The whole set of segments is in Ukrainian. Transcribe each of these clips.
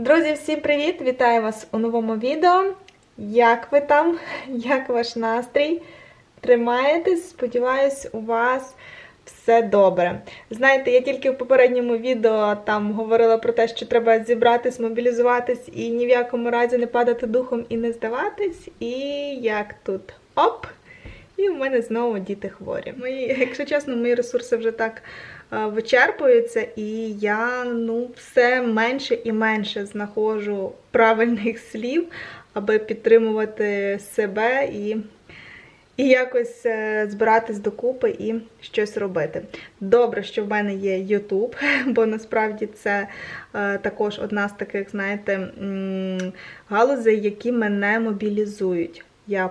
Друзі, всім привіт! Вітаю вас у новому відео. Як ви там? Як ваш настрій? Тримаєтесь? Сподіваюсь, у вас все добре. Знаєте, я тільки в попередньому відео там говорила про те, що треба зібратись, мобілізуватись і ні в якому разі не падати духом і не здаватись. І як тут? Оп! І в мене знову діти хворі. Мої, якщо чесно, мої ресурси вже так е, вичерпуються, і я ну, все менше і менше знаходжу правильних слів, аби підтримувати себе і, і якось е, збиратись докупи і щось робити. Добре, що в мене є YouTube, бо насправді це е, також одна з таких, знаєте, галузей, які мене мобілізують. Я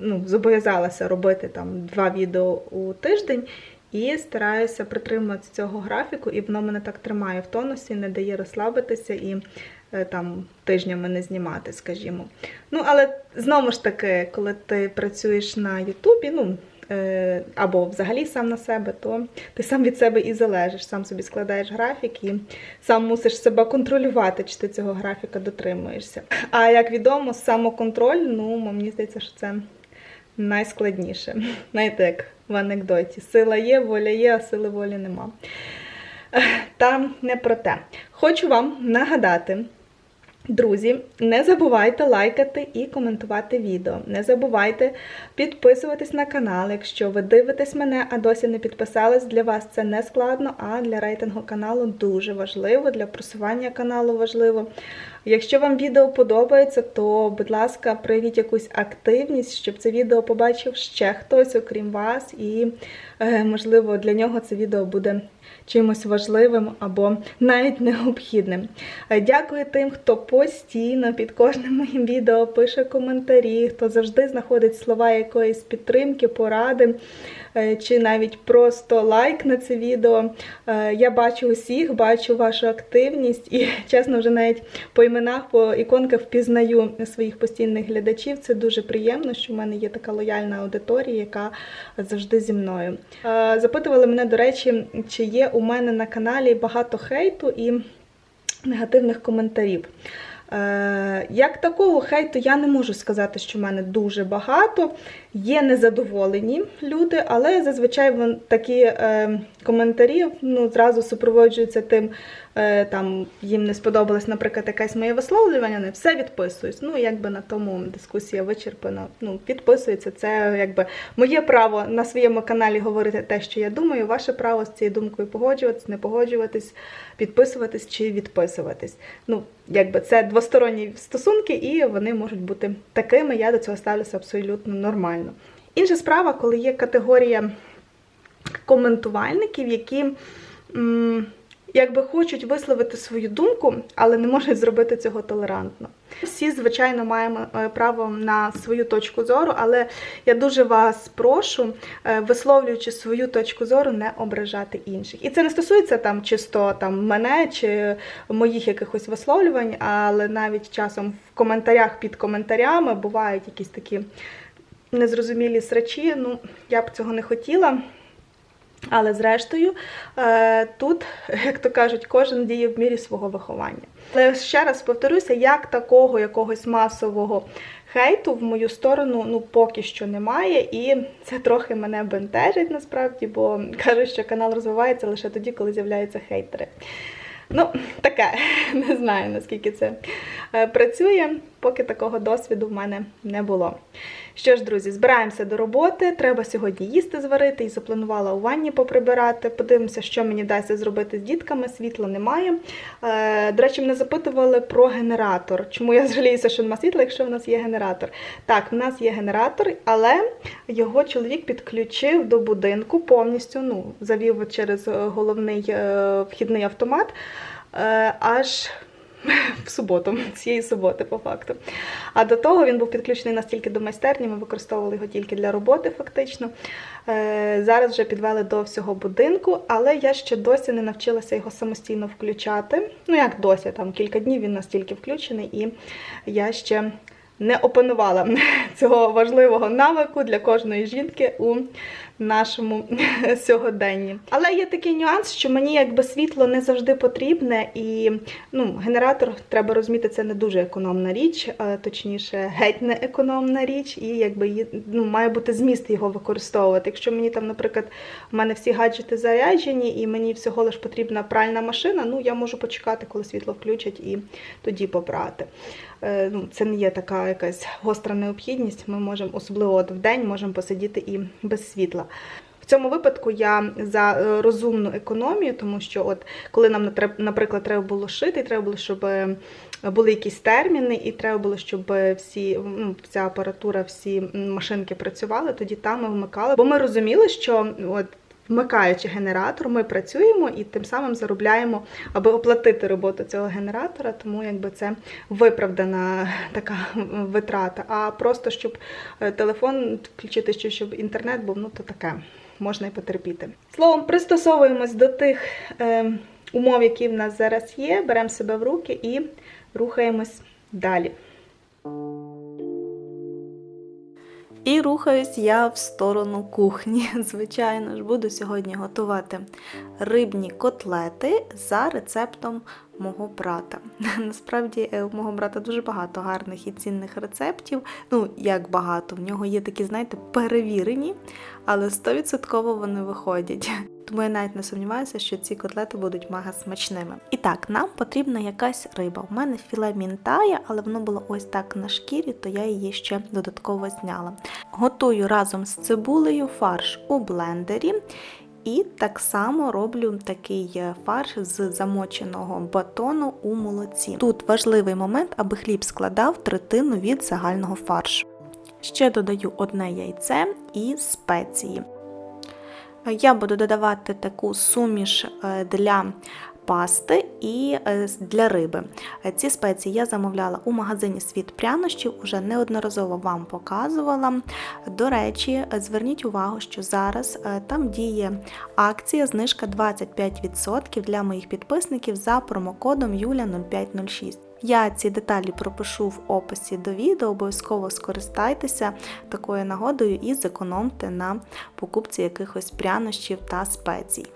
ну, зобов'язалася робити там два відео у тиждень і стараюся притримуватися цього графіку, і воно мене так тримає в тонусі, не дає розслабитися і е, там тижнями не знімати, скажімо. Ну, але знову ж таки, коли ти працюєш на Ютубі, ну. е, Або взагалі сам на себе, то ти сам від себе і залежиш, сам собі складаєш графік і сам мусиш себе контролювати, чи ти цього графіка дотримуєшся. А як відомо, самоконтроль, ну мені здається, що це найскладніше. Знаєте, як в анекдоті: сила є, воля є, а сили волі нема. Та не про те. Хочу вам нагадати. Друзі, не забувайте лайкати і коментувати відео. Не забувайте підписуватись на канал, якщо ви дивитесь мене, а досі не підписались. Для вас це не складно, а для рейтингу каналу дуже важливо, для просування каналу важливо. Якщо вам відео подобається, то, будь ласка, проявіть якусь активність, щоб це відео побачив ще хтось, окрім вас, і, е, можливо, для нього це відео буде чимось важливим або навіть необхідним. Е, Дякую тим, хто постійно під кожним моїм відео пише коментарі, хто завжди знаходить слова якоїсь підтримки, поради. Е, Чи навіть просто лайк на це відео. Е, Я бачу усіх, бачу вашу активність і, чесно, вже навіть по іменах, по іконках впізнаю своїх постійних глядачів. Це дуже приємно, що в мене є така лояльна аудиторія, яка завжди зі мною. Е, Запитували мене, до речі, чи є у мене на каналі багато хейту і негативних коментарів. Як такого хейту я не можу сказати, що в мене дуже багато. Є незадоволені люди, але зазвичай такі е, коментарі ну, зразу супроводжуються тим, е, там їм не сподобалось, наприклад, якесь моє висловлювання, вони все відписують. Ну, якби на тому дискусія вичерпана. Ну, підписується. Це якби моє право на своєму каналі говорити те, що я думаю. Ваше право з цією думкою погоджуватись, не погоджуватись, підписуватись чи відписуватись. Ну, якби це двосторонні стосунки, і вони можуть бути такими. Я до цього ставлюся абсолютно нормально. Інша справа, коли є категорія коментувальників, які якби хочуть висловити свою думку, але не можуть зробити цього толерантно. Всі, звичайно, маємо е, право на свою точку зору, але я дуже вас прошу, е, висловлюючи свою точку зору, не ображати інших. І це не стосується там чисто там мене чи моїх якихось висловлювань, але навіть часом в коментарях під коментарями бувають якісь такі незрозумілі срачі. Ну, я б цього не хотіла. Але зрештою, е, тут, як то кажуть, кожен діє в мірі свого виховання. Але ще раз повторюся, як такого якогось масового хейту в мою сторону ну поки що немає, і це трохи мене бентежить насправді, бо кажуть, що канал розвивається лише тоді, коли з'являються хейтери. Ну, таке, не знаю наскільки це е, працює, поки такого досвіду в мене не було. Що ж, друзі, збираємося до роботи. Треба сьогодні їсти зварити і запланувала у ванні поприбирати. Подивимося, що мені дасть зробити з дітками. Світла немає. Е, До речі, мене запитували про генератор. Чому я жаліюся, що немає світла, якщо в нас є генератор? Так, в нас є генератор, але його чоловік підключив до будинку повністю. Ну, завів через головний е, вхідний автомат. е, Аж в суботу, цієї суботи, по факту. А до того він був підключений настільки до майстерні, ми використовували його тільки для роботи, фактично. Е, Зараз вже підвели до всього будинку, але я ще досі не навчилася його самостійно включати. Ну, як досі, там кілька днів він настільки включений, і я ще не опанувала цього важливого навику для кожної жінки у нашому сьогоденні. Але є такий нюанс, що мені якби світло не завжди потрібне, і ну, генератор треба розуміти, це не дуже економна річ, точніше, геть не економна річ, і якби ну, має бути зміст його використовувати. Якщо мені там, наприклад, у мене всі гаджети заряджені, і мені всього лиш потрібна пральна машина, ну я можу почекати, коли світло включать, і тоді попрати. Е, ну, це не є така якась гостра необхідність. Ми можемо, особливо от в день, можемо посидіти і без світла. В цьому випадку я за е, розумну економію, тому що от коли нам наприклад треба було шити, треба було, щоб е, були якісь терміни, і треба було, щоб всі ну, вся апаратура, всі машинки працювали, тоді там ми вмикали. Бо ми розуміли, що от. Вмикаючи генератор, ми працюємо і тим самим заробляємо, аби оплатити роботу цього генератора, тому якби це виправдана така витрата. А просто щоб е, телефон включити, щоб інтернет був, ну то таке можна і потерпіти. Словом, пристосовуємось до тих е, умов, які в нас зараз є, беремо себе в руки і рухаємось далі. І рухаюсь я в сторону кухні. Звичайно ж, буду сьогодні готувати рибні котлети за рецептом мого брата. Насправді, е, у мого брата дуже багато гарних і цінних рецептів. Ну, як багато, в нього є такі, знаєте, перевірені, але 100% вони виходять. Тому я навіть не сумніваюся, що ці котлети будуть мега смачними. І так, нам потрібна якась риба. У мене філе мінтає, але воно було ось так на шкірі, то я її ще додатково зняла. Готую разом з цибулею фарш у блендері. І так само роблю такий е, фарш з замоченого батону у молоці. Тут важливий момент, аби хліб складав третину від загального фаршу. Ще додаю одне яйце і спеції. Я буду додавати таку суміш е, для пасти і е, для риби. Е, Ці спеції я замовляла у магазині Світ прянощів, уже неодноразово вам показувала. До речі, зверніть увагу, що зараз е, там діє акція знижка 25% для моїх підписників за промокодом Юля0506. Я ці деталі пропишу в описі до відео, обов'язково скористайтеся такою нагодою і зекономте на покупці якихось прянощів та спецій.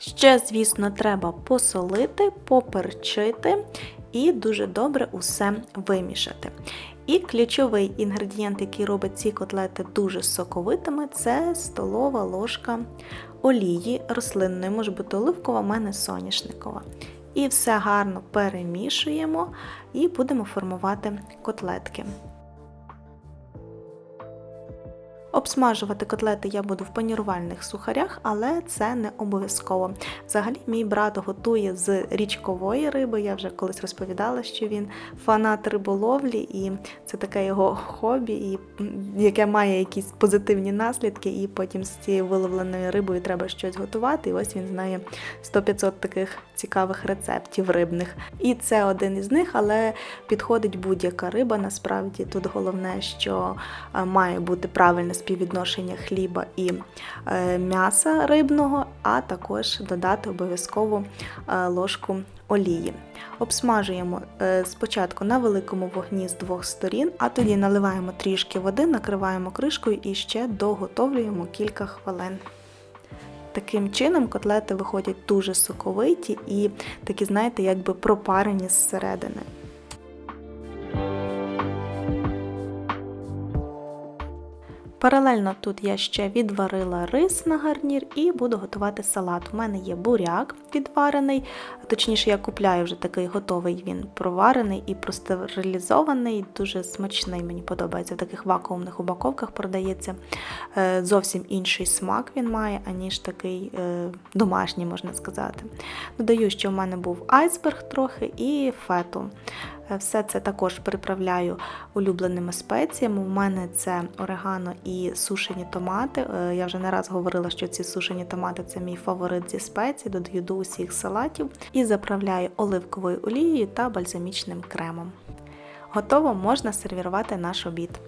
Ще, звісно, треба посолити, поперчити і дуже добре усе вимішати. І ключовий інгредієнт, який робить ці котлети дуже соковитими, це столова ложка олії рослинної, може бути оливкова, в мене соняшникова. І все гарно перемішуємо і будемо формувати котлетки. Обсмажувати котлети я буду в панірувальних сухарях, але це не обов'язково. Взагалі, мій брат готує з річкової риби. Я вже колись розповідала, що він фанат риболовлі, і це таке його хобі, і, яке має якісь позитивні наслідки, і потім з цією виловленою рибою треба щось готувати. І ось він знає 100-500 таких цікавих рецептів рибних. І це один із них, але підходить будь-яка риба. Насправді тут головне, що е, має бути правильне співвідношення хліба і е, м'яса рибного, а також додати обов'язково е, ложку олії. Обсмажуємо е, спочатку на великому вогні з двох сторін, а тоді наливаємо трішки води, накриваємо кришкою і ще доготовлюємо кілька хвилин. Таким чином котлети виходять дуже соковиті і такі, знаєте, якби пропарені зсередини. Паралельно тут я ще відварила рис на гарнір і буду готувати салат. У мене є буряк відварений, точніше, я купляю вже такий готовий, він проварений і простерилізований, дуже смачний, мені подобається. В таких вакуумних упаковках продається. Е, Зовсім інший смак він має, аніж такий е, домашній, можна сказати. Додаю, що в мене був айсберг трохи і фету. Е, Все це також приправляю улюбленими спеціями. У мене це орегано і сушені томати. Е, Я вже не раз говорила, що ці сушені томати це мій фаворит зі спецій, додаю до усіх салатів і заправляю оливковою олією та бальзамічним кремом. Готово можна сервірувати наш обід.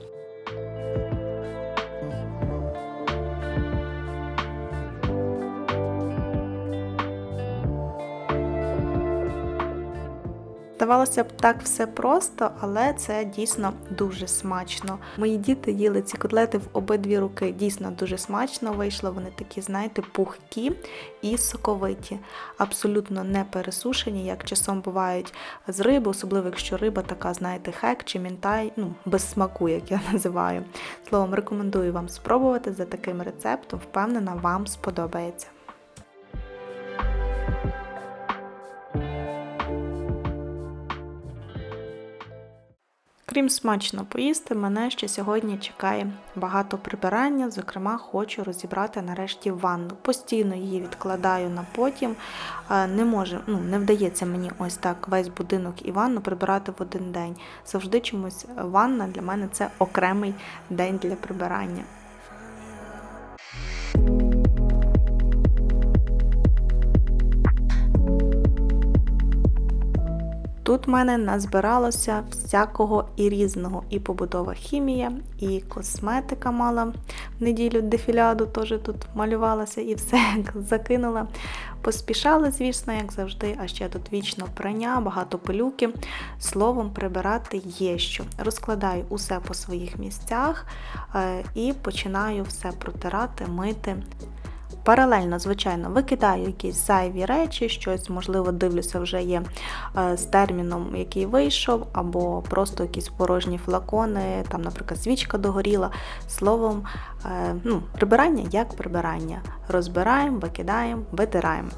Здавалося б, так все просто, але це дійсно дуже смачно. Мої діти їли ці котлети в обидві руки. Дійсно дуже смачно вийшло. Вони такі, знаєте, пухкі і соковиті, абсолютно не пересушені, як часом бувають з риби, особливо якщо риба така, знаєте, хек чи мінтай, ну без смаку, як я називаю. Словом, рекомендую вам спробувати за таким рецептом. Впевнена, вам сподобається. Крім смачно поїсти, мене ще сьогодні чекає багато прибирання. Зокрема, хочу розібрати нарешті ванну. Постійно її відкладаю на потім. Е, Не може, ну не вдається мені ось так весь будинок і ванну прибирати в один день. Завжди чомусь ванна для мене це окремий день для прибирання. Тут в мене назбиралося всякого і різного. І побутова хімія, і косметика мала в неділю дефіляду, теж тут малювалася і все закинула. Поспішала, звісно, як завжди, а ще тут вічно прання, багато пилюки. Словом, прибирати є що. Розкладаю усе по своїх місцях е, і починаю все протирати, мити. Паралельно, звичайно, викидаю якісь зайві речі, щось, можливо, дивлюся, вже є е, з терміном, який вийшов, або просто якісь порожні флакони, там, наприклад, свічка догоріла. Словом, е, ну, прибирання як прибирання. Розбираємо, викидаємо, витираємо.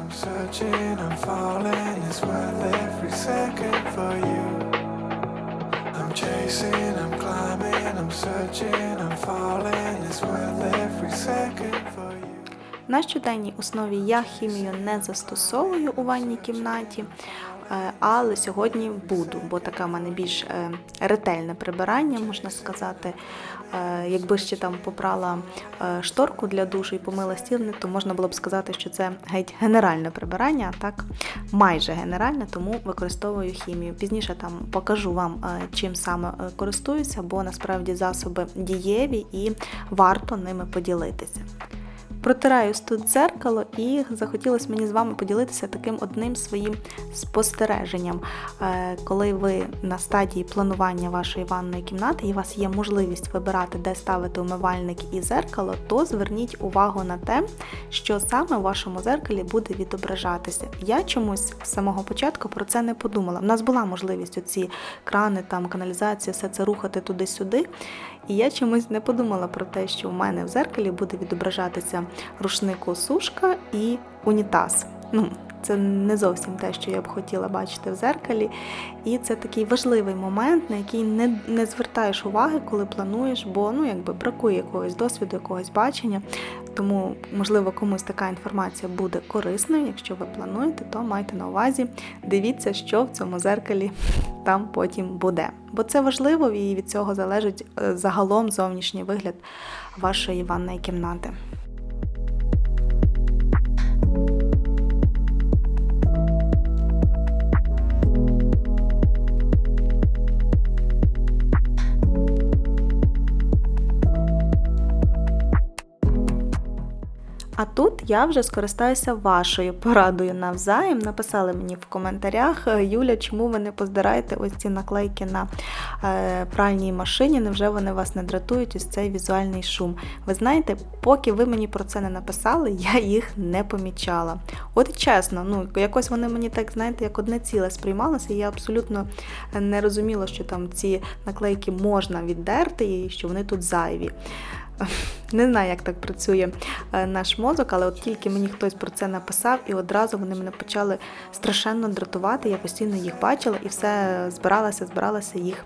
I'm searching, I'm falling, it's worth every second for you. Every second for you. На щоденній основі я хімію не застосовую у ванній кімнаті, е, але сьогодні буду, бо таке в мене більш е, ретельне прибирання, можна сказати. Е, Якби ще там попрала е, шторку для душу і помила стіни, то можна було б сказати, що це геть генеральне прибирання, а так майже генеральне, тому використовую хімію. Пізніше там покажу вам, е, чим саме е, користуюся, бо насправді засоби дієві і варто ними поділитися. Протираюсь тут дзеркало і захотілося мені з вами поділитися таким одним своїм спостереженням. Е, Коли ви на стадії планування вашої ванної кімнати і у вас є можливість вибирати, де ставити умивальник і зеркало, то зверніть увагу на те, що саме в вашому зеркалі буде відображатися. Я чомусь з самого початку про це не подумала. У нас була можливість оці крани, там каналізація, все це рухати туди-сюди. І я чомусь не подумала про те, що у мене в зеркалі буде відображатися рушник-сушка і унітаз. Ну, це не зовсім те, що я б хотіла бачити в зеркалі. І це такий важливий момент, на який не, не звертаєш уваги, коли плануєш, бо ну, якби бракує якогось досвіду, якогось бачення. Тому, можливо, комусь така інформація буде корисною. Якщо ви плануєте, то майте на увазі, дивіться, що в цьому зеркалі там потім буде. Бо це важливо і від цього залежить е, загалом зовнішній вигляд вашої ванної кімнати. Я вже скористаюся вашою порадою навзаєм. Написали мені в коментарях, «Е, Юля, чому ви не поздираєте ось ці наклейки на е, пральній машині? Невже вони вас не дратують ось цей візуальний шум? Ви знаєте, поки ви мені про це не написали, я їх не помічала. От чесно, ну якось вони мені так, знаєте, як одне ціле сприймалося, я абсолютно не розуміла, що там ці наклейки можна віддерти і що вони тут зайві. Не знаю, як так працює е, наш мозок, але от тільки мені хтось про це написав, і одразу вони мене почали страшенно дратувати. Я постійно їх бачила і все збиралася, збиралася їх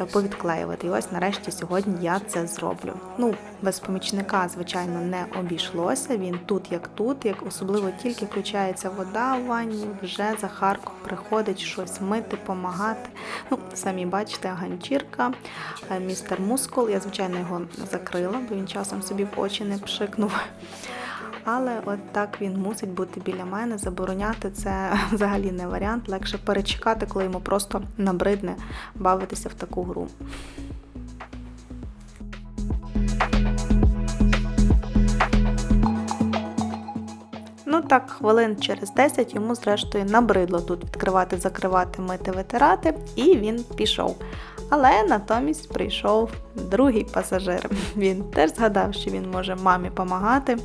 е, повідклеювати. І ось нарешті сьогодні я це зроблю. Ну, без помічника, звичайно, не обійшлося. Він тут як тут, як особливо тільки включається вода в ванні, вже Захарко приходить щось мити, помагати. Ну, самі бачите, ганчірка, е, містер Мускул. Я, звичайно, його закрила, бо він часом собі в очі не пшикнув. Але от так він мусить бути біля мене. Забороняти це взагалі не варіант. Легше перечекати, коли йому просто набридне бавитися в таку гру. Ну, так, хвилин через 10 йому, зрештою, набридло тут відкривати, закривати, мити, витирати, і він пішов. Але натомість прийшов другий пасажир. Він теж згадав, що він може мамі допомагати.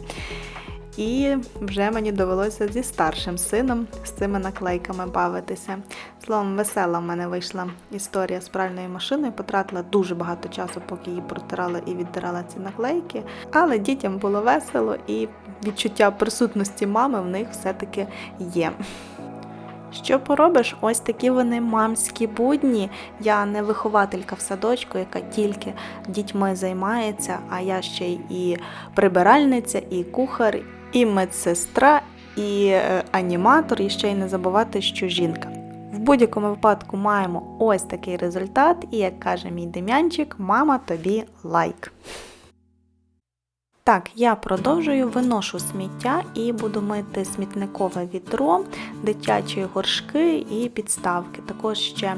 І вже мені довелося зі старшим сином з цими наклейками бавитися. Словом, весела в мене вийшла історія з пральною машиною. Потратила дуже багато часу, поки її протирала і віддирала ці наклейки. Але дітям було весело і відчуття присутності мами в них все-таки є. Що поробиш? Ось такі вони мамські будні. Я не вихователька в садочку, яка тільки дітьми займається, а я ще й і прибиральниця, і кухар, і медсестра, і е, аніматор, і ще й не забувати, що жінка. В будь-якому випадку маємо ось такий результат, і як каже мій дем'янчик, мама тобі лайк. Так, я продовжую виношу сміття і буду мити смітникове відро, дитячі горшки і підставки. Також ще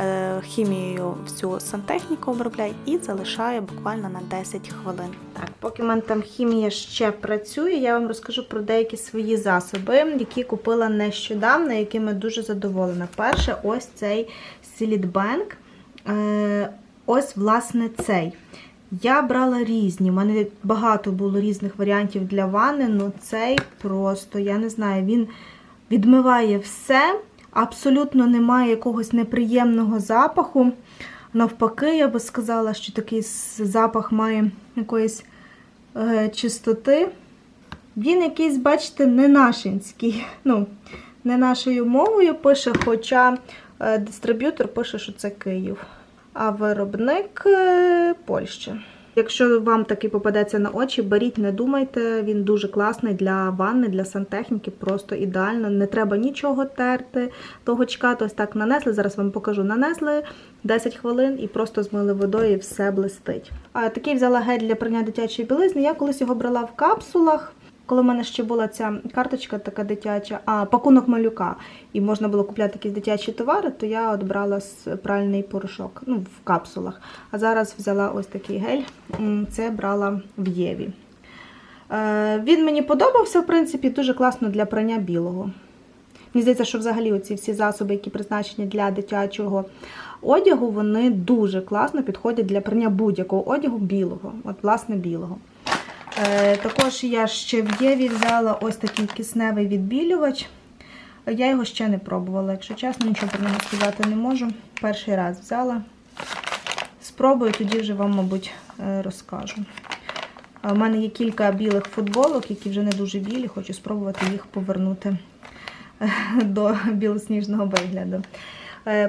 е, хімією всю сантехніку обробляю і залишаю буквально на 10 хвилин. Так, поки в мене там хімія ще працює, я вам розкажу про деякі свої засоби, які купила нещодавно, якими дуже задоволена. Перше, ось цей Silid Bank. Е, ось, власне, цей. Я брала різні, у мене багато було різних варіантів для ванни, але цей просто, я не знаю, він відмиває все, абсолютно немає якогось неприємного запаху. Навпаки, я би сказала, що такий запах має якоїсь е, чистоти. Він якийсь, бачите, не нашинський. Ну, не нашою мовою пише, хоча е, дистриб'ютор пише, що це Київ а виробник е, Польща. Якщо вам такий попадеться на очі, беріть, не думайте, він дуже класний для ванни, для сантехніки, просто ідеально. Не треба нічого терти, того чекати, ось так нанесли. Зараз вам покажу. Нанесли 10 хвилин і просто змили водою і все блистить. А такий взяла гель для прання дитячої білизни. Я колись його брала в капсулах. Коли в мене ще була ця карточка така дитяча, а пакунок малюка, і можна було купляти якісь дитячі товари, то я от брала пральний порошок ну, в капсулах. А зараз взяла ось такий гель, це брала в Єві. Е, він мені подобався, в принципі, дуже класно для прання білого. Мені здається, що взагалі оці всі засоби, які призначені для дитячого одягу, вони дуже класно підходять для прання будь-якого одягу білого, от, власне, білого. Е, також я ще в Єві взяла ось такий кисневий відбілювач. Я його ще не пробувала, якщо чесно, нічого про нього сказати не можу. Перший раз взяла. Спробую, тоді вже вам, мабуть, е, розкажу. У мене є кілька білих футболок, які вже не дуже білі, хочу спробувати їх повернути е, до білосніжного вигляду.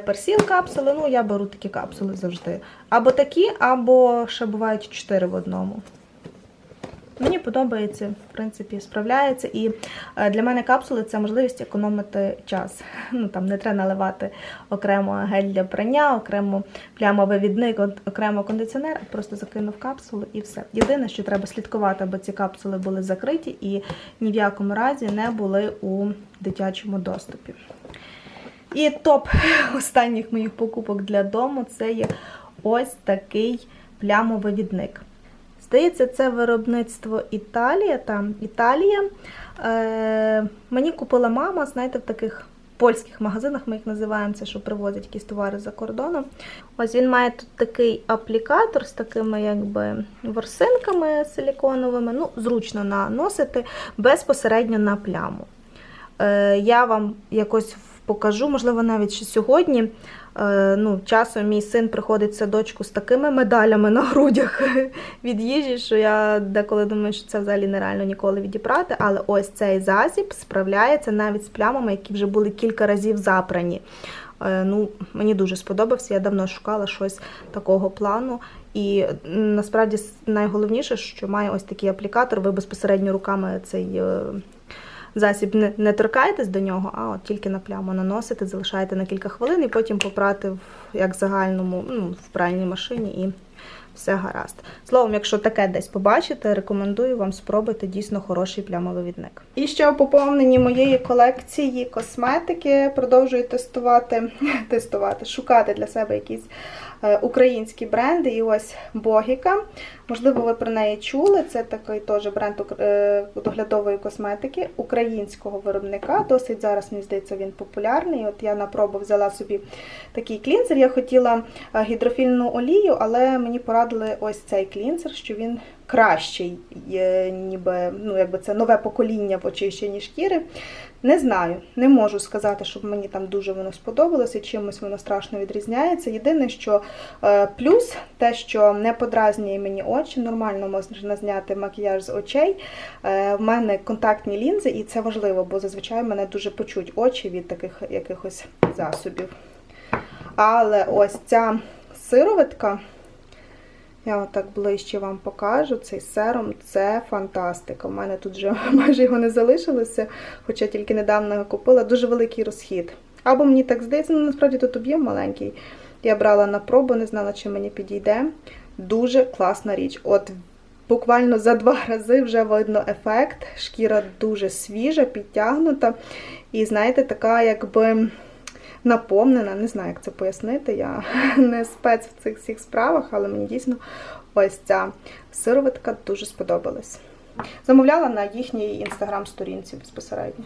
Персіл капсули, ну я беру такі капсули завжди. Або такі, або ще бувають 4 в одному. Мені подобається, в принципі, справляється. І е, для мене капсули це можливість економити час. Ну там не треба наливати окремо гель для прання, окремо плямовивідник, окремо кондиціонер, просто закинув капсулу і все. Єдине, що треба слідкувати, аби ці капсули були закриті і ні в якому разі не були у дитячому доступі. І топ останніх моїх покупок для дому це є ось такий плямовивідник. Здається, це виробництво Італія. Там Італія. Е, Мені купила мама, знаєте, в таких польських магазинах, ми їх називаємо, це, що привозять якісь товари за кордоном. Ось він має тут такий аплікатор з такими якби ворсинками силіконовими. Ну, зручно наносити безпосередньо на пляму. Е, Я вам якось покажу, можливо, навіть ще сьогодні. Е, ну, Часом мій син приходить садочку з такими медалями на грудях від їжі, що я деколи думаю, що це взагалі нереально ніколи відібрати. Але ось цей засіб справляється навіть з плямами, які вже були кілька разів запрані. Е, ну, Мені дуже сподобався, я давно шукала щось такого плану. І насправді найголовніше, що має ось такий аплікатор, ви безпосередньо руками цей. Засіб не, не торкаєтесь до нього, а от тільки на пляму наносите, залишаєте на кілька хвилин і потім попрати в як загальному ну, в пральній машині і все гаразд. Словом, якщо таке десь побачите, рекомендую вам спробувати дійсно хороший плямовивідник. І ще у поповненні моєї колекції косметики продовжую тестувати, тестувати, шукати для себе якісь українські бренди. І ось Богіка. Можливо, ви про неї чули. Це такий теж бренд е, доглядової косметики українського виробника. Досить зараз, мені здається, він популярний. От я на пробу взяла собі такий клінзер. Я хотіла е, гідрофільну олію, але мені порадили ось цей клінзер, що він кращий, ніби ну, якби це нове покоління в очищенні шкіри. Не знаю, не можу сказати, щоб мені там дуже воно сподобалося, чимось воно страшно відрізняється. Єдине, що е, плюс те, що не подразнює мені очі, нормально можна зняти макіяж з очей. Е, в мене контактні лінзи, і це важливо, бо зазвичай мене дуже почуть очі від таких якихось засобів. Але ось ця сироватка. Я отак ближче вам покажу. Цей серум це фантастика. У мене тут вже майже його не залишилося, хоча тільки недавно його купила. Дуже великий розхід. Або мені так здається, ну насправді тут об'єм маленький. Я брала на пробу, не знала, чи мені підійде. Дуже класна річ. От буквально за два рази вже видно ефект. Шкіра дуже свіжа, підтягнута. І, знаєте, така, якби наповнена. Не знаю, як це пояснити. Я не спец в цих всіх справах, але мені дійсно ось ця сироватка дуже сподобалась. Замовляла на їхній інстаграм-сторінці безпосередньо.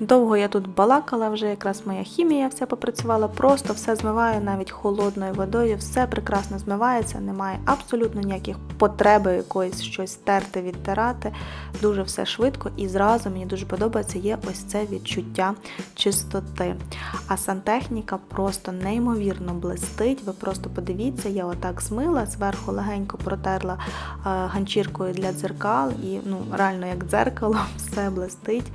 Довго я тут балакала, вже якраз моя хімія вся попрацювала, просто все змиваю навіть холодною водою, все прекрасно змивається, немає абсолютно ніяких потреби якоїсь щось терти, відтирати. Дуже все швидко і зразу мені дуже подобається є ось це відчуття чистоти. А сантехніка просто неймовірно блистить. Ви просто подивіться, я отак змила, зверху легенько протерла е, ганчіркою для дзеркал, і ну реально як дзеркало, все блистить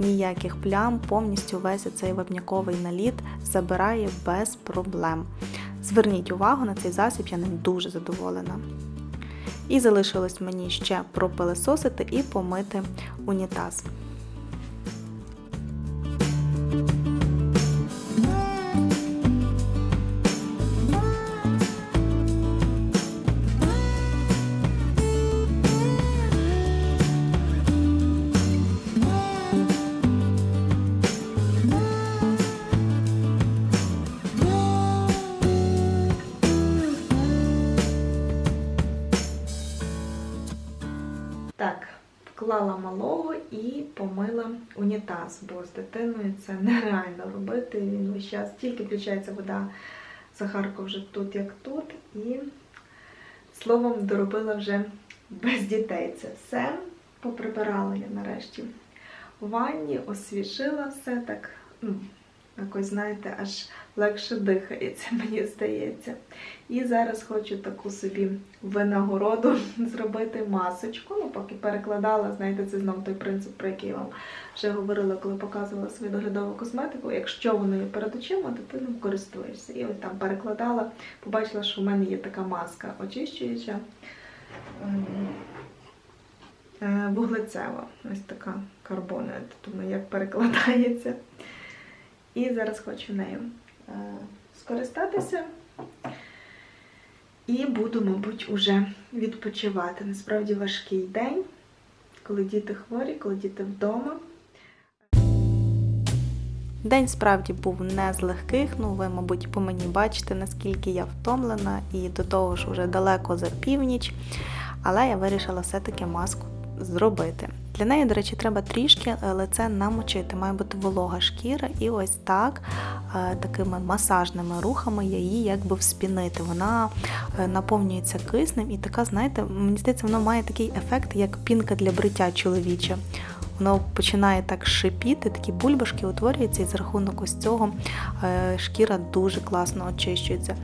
ніяких плям, повністю весь цей вапняковий наліт забирає без проблем. Зверніть увагу на цей засіб, я ним дуже задоволена. І залишилось мені ще пропилесосити і помити унітаз. Унітаз, бо з дитиною це нереально робити. Він весь час тільки включається вода. Захарко вже тут, як тут. І словом, доробила вже без дітей це все. Поприбирала я нарешті в ванні, освіжила все так. Якось, знаєте, аж легше дихається, мені здається. І зараз хочу таку собі винагороду зробити масочку. Ну, поки перекладала, знаєте, це знову той принцип, про який я вам вже говорила, коли показувала свою доглядову косметику. Якщо воно є перед очима, то ти ним користуєшся. І от там перекладала, побачила, що в мене є така маска очищуюча. ем, е, Вуглецева, ось така карбонова, тому як перекладається. І зараз хочу нею е, скористатися. І буду, мабуть, уже відпочивати. Насправді важкий день, коли діти хворі, коли діти вдома. День справді був не з легких, ну ви, мабуть, по мені бачите, наскільки я втомлена, і до того ж вже далеко за північ. Але я вирішила все-таки маску зробити. Для неї, до речі, треба трішки е, лице намочити, має бути волога шкіра, і ось так, е, такими масажними рухами її якби вспінити. Вона е, наповнюється киснем і така, знаєте, мені здається, воно має такий ефект, як пінка для бриття чоловіча. Воно починає так шипіти, такі бульбашки утворюються, і за рахунок ось цього шкіра дуже класно очищується.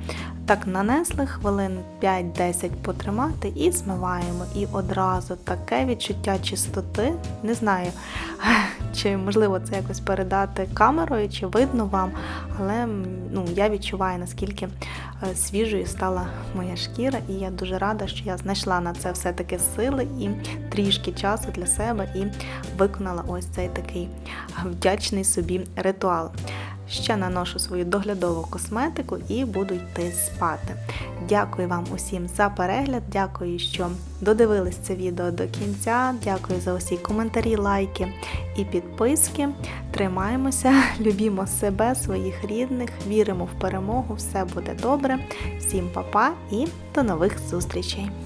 Так нанесли хвилин 5-10 потримати і змиваємо. І одразу таке відчуття чистоти. Не знаю, чи можливо це якось передати камерою, чи видно вам, але ну, я відчуваю, наскільки свіжою стала моя шкіра, і я дуже рада, що я знайшла на це все-таки сили і трішки часу для себе і виконала ось цей такий вдячний собі ритуал. Ще наношу свою доглядову косметику і буду йти спати. Дякую вам усім за перегляд, дякую, що додивились це відео до кінця. Дякую за усі коментарі, лайки і підписки. Тримаємося, любімо себе, своїх рідних, віримо в перемогу, все буде добре. Всім па-па і до нових зустрічей!